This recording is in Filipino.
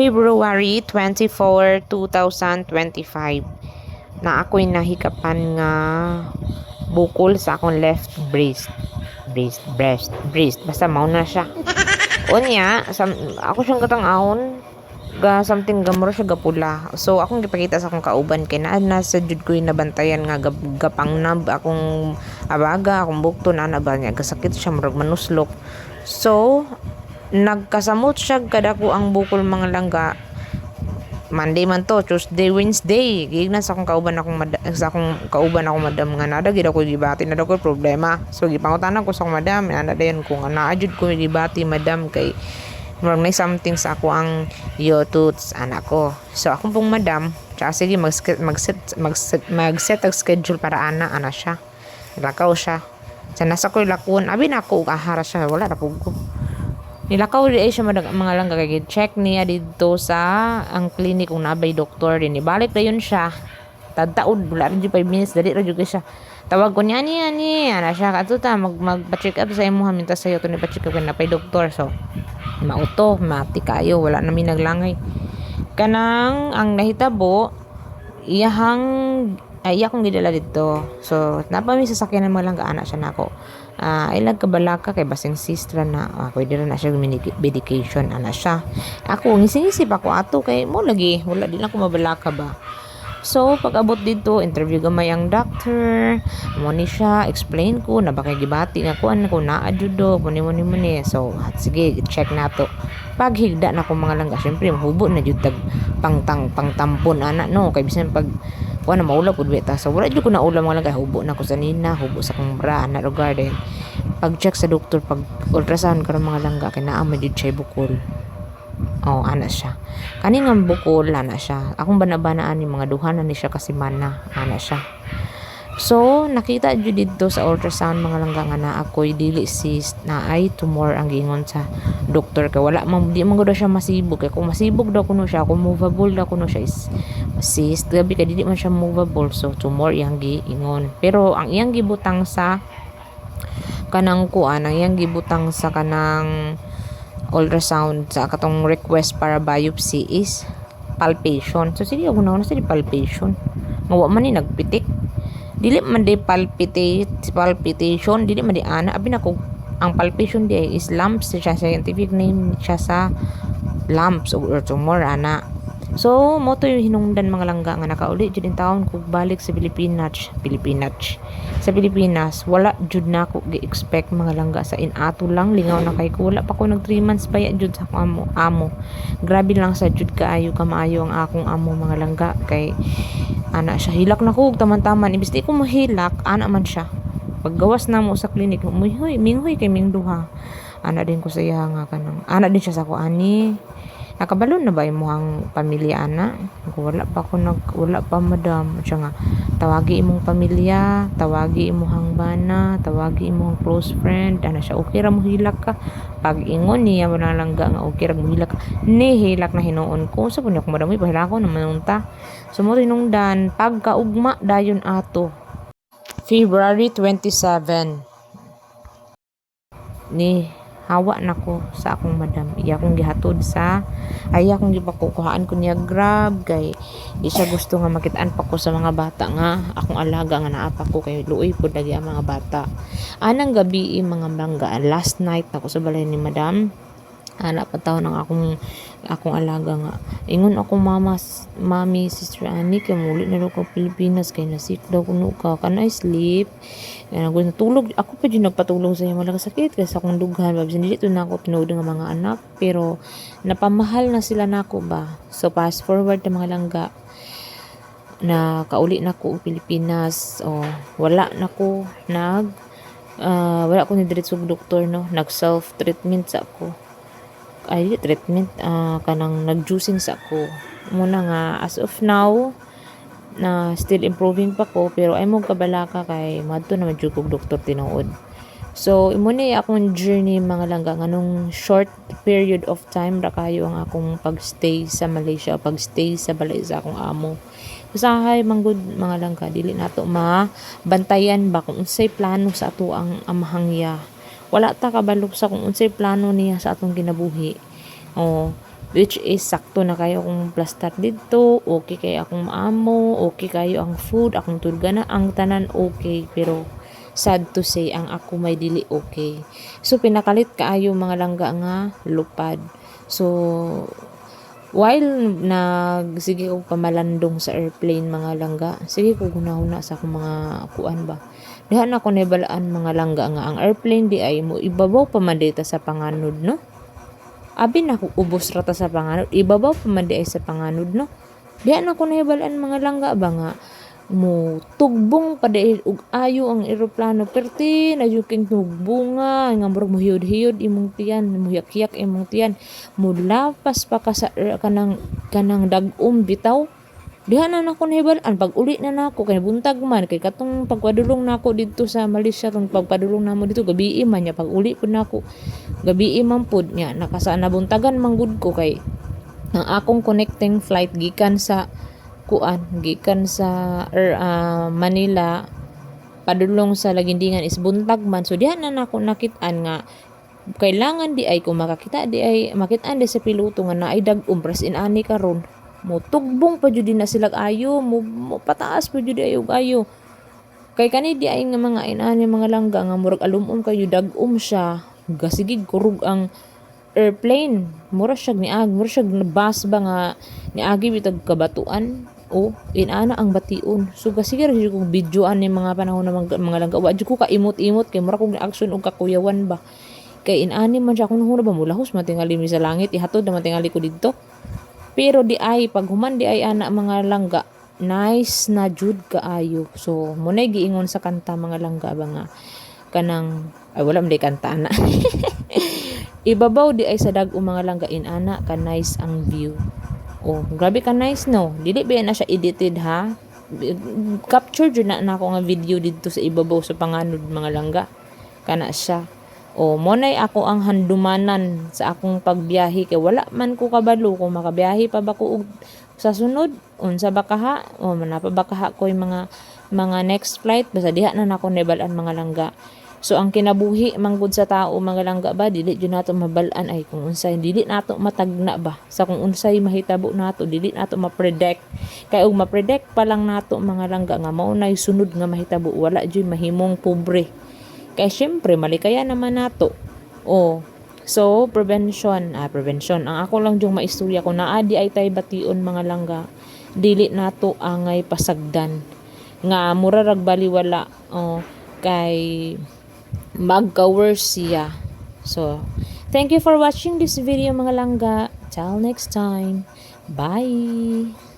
February 24, 2025 na ako'y nahikapan nga bukol sa akong left breast. Breast breast breast. Basta mao na siya. Unya sam, ako siyang katang-ahon ga something gamuro siya gapula. So akong gipakita sa akong kauban kay naa na sa jud ko nabantayan nga gap, gapangnab akong abaga akong bukto na na ba niya gasakit siya murag manuslok. So nagkasamot siya kada ko ang bukol mga langga Monday man to, Tuesday, Wednesday. Gignan sa akong kauban akong mad- sa akong kauban ako madam nga nada gid ako gibati na ko problema. So gipangutanan ko sa akong madam, ana dayon ko nga naa jud ko gibati madam kay murag may something sa ako ang yotuts anak ko. So akong pong madam, tsaka sige mag mag set mag set, mag set ang schedule para ana ana siya. Lakaw siya. Sa nasa ko lakon, abi na ako ahara siya, wala na ko. Nilakaw di ay siya madag mga lang kagagid. Check niya dito sa ang clinic kung nabay doktor din. Ibalik na yun siya. Tadtaod, wala rin 5 minutes, dali rin siya. Tawag ko niya, niya, niya. Ana siya, kato ta, mag, magpa-check up sa imo, haminta sa'yo, ito pa-check up na pay doktor. So, mauto, mati kayo, wala namin naglangay. Kanang, ang nahitabo, iyahang, ay iya kong gidala dito. So, napami sasakyan ng mga lang anak siya nako. Ah, ay nagkabalaka kay basing sistra na ah, pwede rin na siya medic- medication ana siya. Ako ngising-isip ako ato kay mo lagi wala din ako mabalaka ba. So, pag abot dito, interview gamay ang doctor, mo siya, explain ko, na baka gibati nga kuan ko na adudo, muni muni muni. So, at sige, check na to. Pag higda na ko mga langga, syempre, mahubo na jud tag pangtang pangtampon ana no, kay bisan pag kuan na maula pud beta. So, wala jud ko na ulam mga langga, hubo na ko sa nina, hubo sa kong bra na lugar din. Pag check sa doktor, pag ultrasound karon mga langga, kay naa man siya bukol. Oh, ana siya. Kani nga bukol ana siya. Akong banabanaan ni mga duha na ni siya kasi mana ana siya. So, nakita jud dito sa ultrasound mga langga nga na ako'y dili cyst na ay tumor ang gingon sa doktor kay wala man di man gud siya masibog kay kung masibog daw kuno siya kung movable daw kuno siya is cyst gabi kay dili man siya movable so tumor iyang giingon pero ang iyang gibutang sa kanang kuan ang iyang gibutang sa kanang ultrasound sa katong request para biopsy is palpation. So sige ako na na sige palpation. Nga man ni nagpitik. Dili man di palpitate, palpitation, dili man di ana. Abi na ko ang palpation di is lumps siya scientific name siya sa lumps or tumor ana. So, mo to yung hinungdan mga langga nga nakauli jud in taon kog balik sa Pilipinas, Pilipinas. Sa Pilipinas, wala jud na ako gi-expect mga langga sa inato lang lingaw na kay ko wala pa ko nag 3 months baya jud sa amo. amo. Grabe lang sa jud kaayo kamaayo ang akong amo mga langga kay ana siya hilak na ko taman-taman ibis di ko mahilak ana man siya. Paggawas na mo sa klinik, muhoy, minghoy kay ming duha. Ana din ko sa iya nga kanang. Ana din siya sa ko ani. Nakabalon na ba imong pamilya ana? Kung wala pa ako nag wala pa madam. Siya nga tawagi imong pamilya, tawagi imong bana, tawagi imong close friend. Ana siya okay ra mo hilak ka. Pag ingon niya mo na langga nga okay ra mo hilak. Ni hilak na hinuon ko sa punya ko madam pahila ko na manunta. So mo tinungdan pagkaugma dayon ato. February 27 ni hawa na ko sa akong madam iya akong gihatod sa ay akong gipakukuhaan ko niya grab kay di siya gusto nga makitaan pa ko sa mga bata nga. Akong alaga nga naapa ko kay luoy pud lagi ang mga bata. Anang gabi mga mangga last night na ko sa balay ni madam ana pa taon ang akong akong alaga nga. Ingon ako mama mami sister Annie kay muli na ko Pilipinas kay nasik daw kuno ka can I sleep. Kaya nagul natulog ako pa din nagpatulog sa mga sakit kasi akong dughan. Babs hindi to na ako tinuod nga mga anak pero napamahal na sila nako ba? So fast forward na mga langga na kauli na ko Pilipinas o wala na ko nag ah, wala ko ni diretso og doktor no? Nag self treatment sa ako ay treatment ah, kanang nag-juicing sa ako. Muna nga as of now na still improving pa ko pero ay mo kabalaka kay madto na madjud kog doktor tinuod. So imo ni akong journey mga langga nganong short period of time ra kayo ang akong pagstay sa Malaysia pagstay sa balay sa akong amo. Usahay manggod mga langga dili nato ma bantayan ba kung unsay plano sa ato ang amahangya wala ta kabalo sa kung unsay plano niya sa atong kinabuhi o which is sakto na kayo akong plaster dito okay kayo akong maamo okay kayo ang food akong turgana ang tanan okay. Pero sad to say ang ako may dili okay. So pinakalit kaayo mga langga nga lupad. So while nag sige ko pamalandong sa airplane mga langga sige ko gunahuna sa akong mga kuan ba diha na ko nabalaan mga langga nga ang airplane di ay mo ibabaw pa man sa panganod no? Abi na ko ubos rata sa panganod ibabaw pa man sa panganod no? Diha na ko nabalaan mga langga ba nga mo tugbong pa di ug ayo ang eroplano perti na yung king tugbunga nga murag muhiyod-hiyod imong tiyan muhiyak-hiyak imong tiyan. Mulapas pa ka sa kanang kanang dagom bitaw diha na nako nahibalaan pag uli na nako kay buntag man kay katong pagpadulong nako dito sa Malaysia tong pagpadulong namo dito gabi man nya pag uli pud nako. Gabi man pud nya nakasa nabuntagan man gud ko kay ang akong connecting flight gikan sa kuan gikan sa er, ah, Manila padulong sa Lagindingan is buntag man. So diha na nako nakit-an nga kailangan di ay kung makakita di ay makit-an di sa piloto nga naay dag-um pres in ani karon mo tugbong pa jud na sila ayo mo, mo pataas pa jud ayo ayo. Kay kani di ay nga mga inani mga langga nga murag alumom kayo dag-um siya. Gasigig kurug ang airplane. Mura siya niag mura siya nabas ba nga niagi bitag kabatuan. O inana ang bation so gasigir jud kong videoan ni mga panahon na mga, mga langga. Wa jud ko kaimot-imot kay mura kong action og kakuyawan ba. Kay inani man siya kung huna ba mulahos matingali mi sa langit ihatod na matingali ko didto pero di ay pag human di ay ana mga langga nice na jud kaayo. So munay giingon sa kanta mga langga ba nga? Kanang ay wala man kanta na ibabaw di ay sa dag mga langga in ana ka nice ang view. Oh grabe ka nice no? Dili ba na siya edited ha? Capture jud na nako nga video dito sa ibabaw sa panganod mga langga. Kana siya o mo nay ako ang handumanan sa akong pagbiyahe kay wala man ko kabalo. Kung makabiyahe pa ba ko og sa sunod unsa ba kaha? O manapa ba kaha ko yung mga mga next flight? Basta diha na nako nebalan mga langga. So ang kinabuhi manggod sa tao mga langga ba dili jud nato mabalan. Ay kung unsay dili nato matagna ba? Sa kung unsay mahitabo nato dili nato ma-predict. Kay og ma-predict pa lang nato mga langga nga mao nay sunod nga mahitabo. Wala jud mahimong pobre kaya syempre, malikaya naman nato. O, so, prevention. Ah, prevention. Ang ako lang yung maistorya ko na adi ay tay bation mga langga. Dili nato angay pasagdan. Nga, mura rag baliwala. O, kay magka-worse siya. So, thank you for watching this video mga langga. Till next time. Bye!